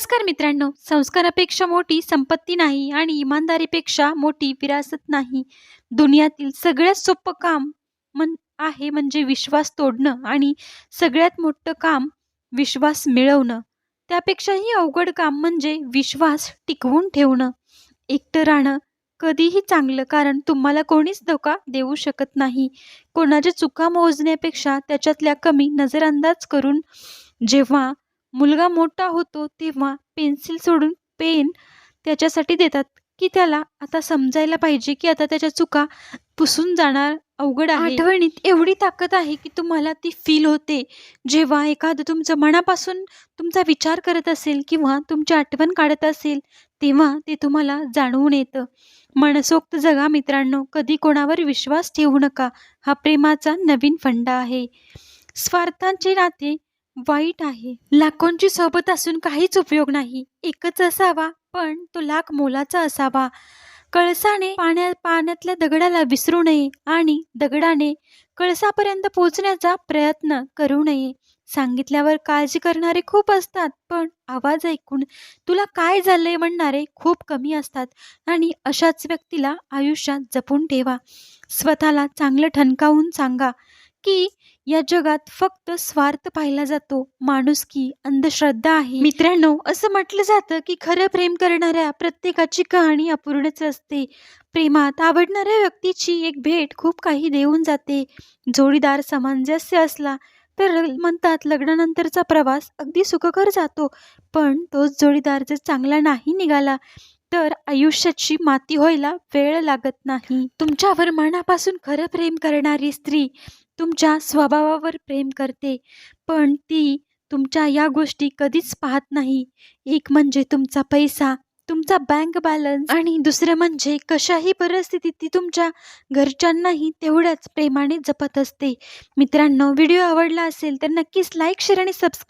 नमस्कार मित्रांनो. संस्कारापेक्षा मोठी संपत्ती नाही आणि इमानदारीपेक्षा मोठी विरासत नाही. दुनियातील सगळ्यात सोपं काम मन आहे म्हणजे विश्वास तोडणं आणि सगळ्यात मोठं काम विश्वास मिळवणं. त्यापेक्षाही अवघड काम म्हणजे विश्वास टिकवून ठेवणं. एकटं राहणं कधीही चांगलं कारण तुम्हाला कोणीच धोका देऊ शकत नाही. कोणाच्या चुका मोजण्यापेक्षा त्याच्यातल्या कमी नजरअंदाज करून जेव्हा मुलगा मोठा होतो तेव्हा पेन्सिल सोडून पेन त्याच्यासाठी देतात. की त्याला आता समजायला पाहिजे की आता त्याच्या चुका पुसून जाणार अवघड आहे. आठवणीत एवढी ताकद आहे की तुम्हाला ती फील होते. जेव्हा एखादं तुमचं मनापासून तुमचा विचार करत असेल किंवा तुमची आठवण काढत असेल तेव्हा ते तुम्हाला जाणवून येतं. मनसोक्त जगा मित्रांनो कधी कोणावर विश्वास ठेवू नका. हा प्रेमाचा नवीन फंडा आहे. स्वार्थांचे नाते वाईट आहे. लाखोंची सोबत असून काहीच उपयोग नाही. एकच असावा पण तो लाख मोलाचा असावा. कळसाने पाण्या पाण्यातल्या दगडाला विसरू नये आणि दगडाने कळसापर्यंत पोहोचण्याचा प्रयत्न करू नये. सांगितल्यावर काळजी करणारे खूप असतात पण आवाज ऐकून तुला काय झालंय म्हणणारे खूप कमी असतात आणि अशाच व्यक्तीला आयुष्यात जपून ठेवा. स्वतःला चांगलं ठणकावून सांगा. की या जगात फक्त स्वार्थ पाहिला जातो माणुसकी अंधश्रद्धा आहे. मित्रांनो असं म्हटलं जातं की खरं प्रेम करणाऱ्या प्रत्येकाची कहाणी अपूर्णच असते. प्रेमात आवडणाऱ्या व्यक्तीची एक भेट खूप काही देऊन जाते. जोडीदार सामंजस्य असला तर म्हणतात लग्नानंतरचा प्रवास अगदी सुखकर जातो. पण तोच जोडीदार जर चांगला नाही निघाला तर आयुष्याची माती व्हायला वेळ लागत नाही. तुमच्यावर मनापासून खरं प्रेम करणारी स्त्री तुमच्या स्वभावावर प्रेम करते पण ती तुमच्या या गोष्टी कधीच पाहत नाही. एक म्हणजे तुमचा पैसा तुमचा बँक बॅलन्स आणि दुसरं म्हणजे कशाही परिस्थितीत ती तुमच्या घरच्यांनाही तेवढ्याच प्रेमाने जपत असते. मित्रांनो व्हिडिओ आवडला असेल तर नक्कीच लाईक शेअर आणि सबस्क्राईब